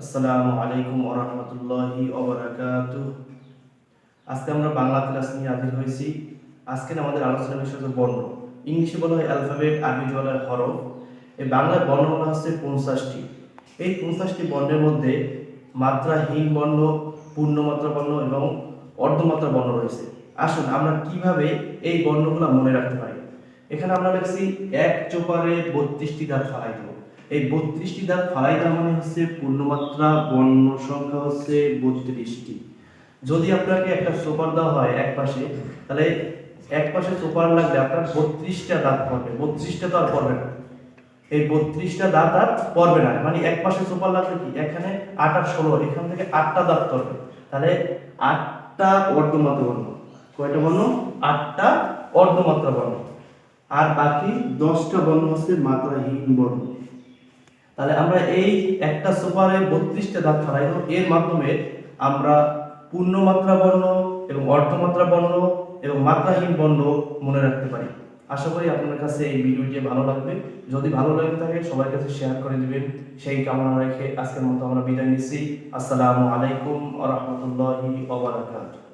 আসসালামু আলাইকুম ওরহমতুল্লাহি ওবরাকাতু আজকে আমরা বাংলা ক্লাস নিয়ে হাজির হয়েছি। আজকে আমাদের আলোচনার বিষয় হচ্ছে বর্ণ। ইংলিশে বলা হয় অ্যালফাবেট আরবিতে বলা হরফ। এই বাংলায় বর্ণমালা হচ্ছে পঞ্চাশটি। এই পঞ্চাশটি বর্ণের মধ্যে মাত্রাহীন বর্ণ, পূর্ণমাত্রা বর্ণ এবং অর্ধমাত্রা বর্ণ রয়েছে। আসুন আমরা কীভাবে এই বর্ণগুলো মনে রাখতে পারি? এখানে আমরা লিখছি, এক চোপারে বত্রিশটি দাঁত ফালাই দেবো। এই বত্রিশটি দাঁত ফালাই দেওয়া মানে হচ্ছে পূর্ণমাত্রা বর্ণ সংখ্যা হচ্ছে বত্রিশটি। যদি আপনাকে একটা সোপার দেওয়া হয় এক পাশে, তাহলে এক পাশে সোপার লাগলে আপনার বত্রিশটা দাঁত পড়বে। বত্রিশটা তো আর পড়বে না। এই বত্রিশটা দাঁত আর পড়বে না। মানে এক পাশে সোপার লাগলে কি? এখানে আট আর ষোলো এখান থেকে আটটা দাঁত পড়বে। তাহলে আটটা অর্ধমাত্রা বর্ণ। কয়টা বর্ণ? আটটা অর্ধমাত্রা বর্ণ। আর বাকি দশটা বর্ণ হচ্ছে মাত্রাহীন বর্ণ। তাহলে আমরা এই একটা সুপারে বত্রিশটা দাঁত দেবো এর মাধ্যমে আমরা পূর্ণমাত্রা বর্ণ এবং অর্ধমাত্রা বর্ণ এবং মাত্রাহীন বর্ণ মনে রাখতে পারি। আশা করি আপনার কাছে এই ভিডিওটি ভালো লাগবে। যদি ভালো লাগে থাকে সবার কাছে শেয়ার করে দিবেন। সেই কামনা রেখে আজকের মতো আমরা বিদায় নিচ্ছি। আসসালামু আলাইকুম আ রহমতুল্লাহি